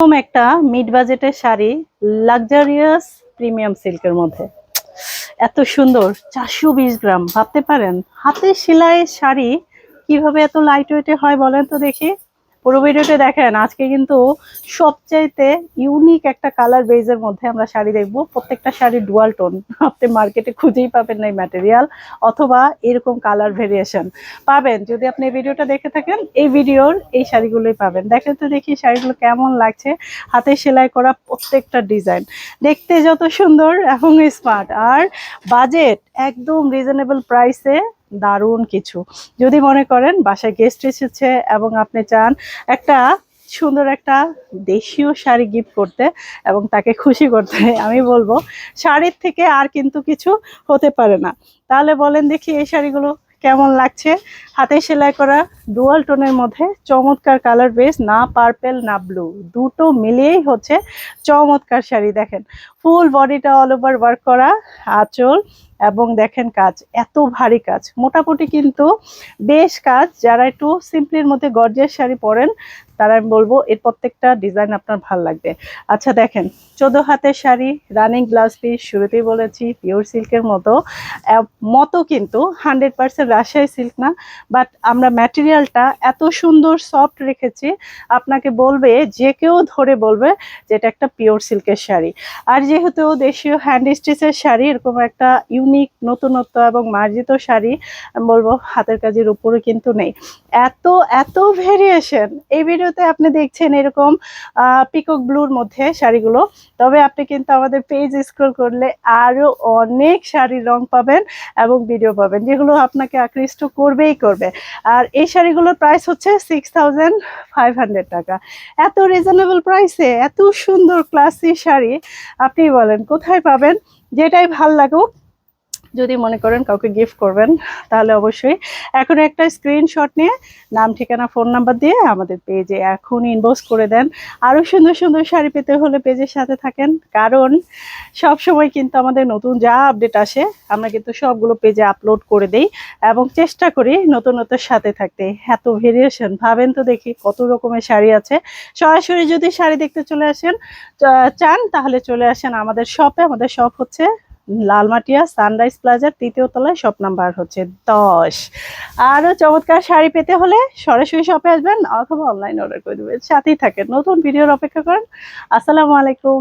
এরকম একটা মিড বাজেটের শাড়ি লাক্সারিয়াস প্রিমিয়াম সিল্কের মধ্যে। এত সুন্দর, চারশো বিশ গ্রাম, ভাবতে পারেন। হাতে সেলাই শাড়ি কীভাবে এত লাইট ওয়েটে হয় বলেন তো দেখি। পুরো ভিডিওতে দেখেন, আজকে কিন্তু সবচাইতে ইউনিক একটা কালার বেজের মধ্যে আমরা শাড়ি দেখব। প্রত্যেকটা শাড়ি ডুয়াল টোন আপনি মার্কেটে খুঁজেই পাবেন না এই ম্যাটেরিয়াল অথবা এরকম কালার ভেরিয়েশন পাবেন। যদি আপনি এই ভিডিওটা দেখে থাকেন, এই ভিডিওর এই শাড়িগুলোই পাবেন। দেখেন তো দেখি শাড়িগুলো কেমন লাগছে। হাতে সেলাই করা প্রত্যেকটা ডিজাইন দেখতে যত সুন্দর এবং স্মার্ট আর বাজেট একদম রিজনেবল প্রাইসে দারুণ কিছু। যদি মনে করেন বাসায় গেস্ট এসেছে এবং আপনি চান একটা সুন্দর একটা দেশীয় শাড়ি গিফট করতে এবং তাকে খুশি করতে, আমি বলব শাড়ির থেকে আর কিন্তু কিছু হতে পারে না। তাহলে বলেন দেখি এই শাড়িগুলো কেমন লাগছে? হাতে সেলাই করা ডুয়াল টোনের মধ্যে চমৎকার কালার বেস না পার্পেল না ব্লু দুটো মিলিয়েই হচ্ছে চমৎকার শাড়ি দেখেন। ফুল বডিটা অল ওভার ওয়ার্ক করা, আঁচল এবং দেখেন কাজ, এত ভারী কাজ। মোটামুটি কিন্তু বেশ কাজ, যারা একটু সিম্পলির মধ্যে গর্জিয়াস শাড়ি পরেন, তারা আমি বলব এর প্রত্যেকটা ডিজাইন আপনার ভালো লাগবে। আচ্ছা দেখেন, চোদ্দ হাতের শাড়ি রানিং গ্লাস পিস শুরুতেই বলেছি পিওর সিল্কের মতো। মতো কিন্তু হান্ড্রেড পার্সেন্ট রাজশাহী সিল্ক না বাট আমরা ম্যাটেরিয়ালটা এত সুন্দর সফট রেখেছি, আপনাকে বলবে, যে কেউ ধরে বলবে যে এটা একটা পিওর সিল্কের শাড়ি। আর যেহেতু দেশীয় হ্যান্ড স্টিচের শাড়ি, এরকম একটা ইউনিক নতুনত্ব এবং মার্জিত শাড়ি বলব হাতের কাজের উপরে কিন্তু নেই। এত এত ভেরিয়েশন এই ভিডিওতে আপনি দেখছেন এরকম পিকক ব্লুর মধ্যে শাড়িগুলো। তবে আপনি কিন্তু আমাদের পেজ স্ক্রল করলে আরও অনেক শাড়ির রং পাবেন এবং ভিডিও পাবেন, যেগুলো আপনাকে আকৃষ্ট করবেই করবে। আর এই শাড়িগুলোর প্রাইস হচ্ছে সিক্স থাউজেন্ড ফাইভ হান্ড্রেড টাকা। এত রিজনেবল প্রাইসে এত সুন্দর ক্লাসি শাড়ি, আপনি বলেন, কোথায় পাবেন? যেটাই ভালো লাগুক যদি মনে করেন কাউকে গিফট করবেন, তাহলে অবশ্যই এখন একটা স্ক্রিনশট নিয়ে নাম, ঠিকানা ফোন নাম্বার দিয়ে আমাদের পেজে এখন ইনবক্স করে দেন। আরও সুন্দর সুন্দর শাড়ি পেতে হলে পেজের সাথে থাকেন, কারণ সব সময় কিন্তু আমাদের নতুন যা আপডেট আসে, আমরা কিন্তু সবগুলো পেজে আপলোড করে দেই এবং চেষ্টা করি নতুনত্বের সাথে থাকতে। এত ভেরিয়েশন ভাবেন তো দেখি কত রকমের শাড়ি আছে। সরাসরি যদি শাড়ি দেখতে চলে আসেন চান, তাহলে চলে আসেন আমাদের শপে আমাদের শপ হচ্ছে লালমাটিয়া সানরাইজ প্লাজার তৃতীয় তলায় শপ নাম্বার হচ্ছে দশ। আরও চমৎকার শাড়ি পেতে হলে সরাসরি শপে আসবেন অথবা অনলাইন অর্ডার করে দেবেন। সাথেই থাকেন। নতুন ভিডিওর অপেক্ষা করেন। আসসালামু আলাইকুম।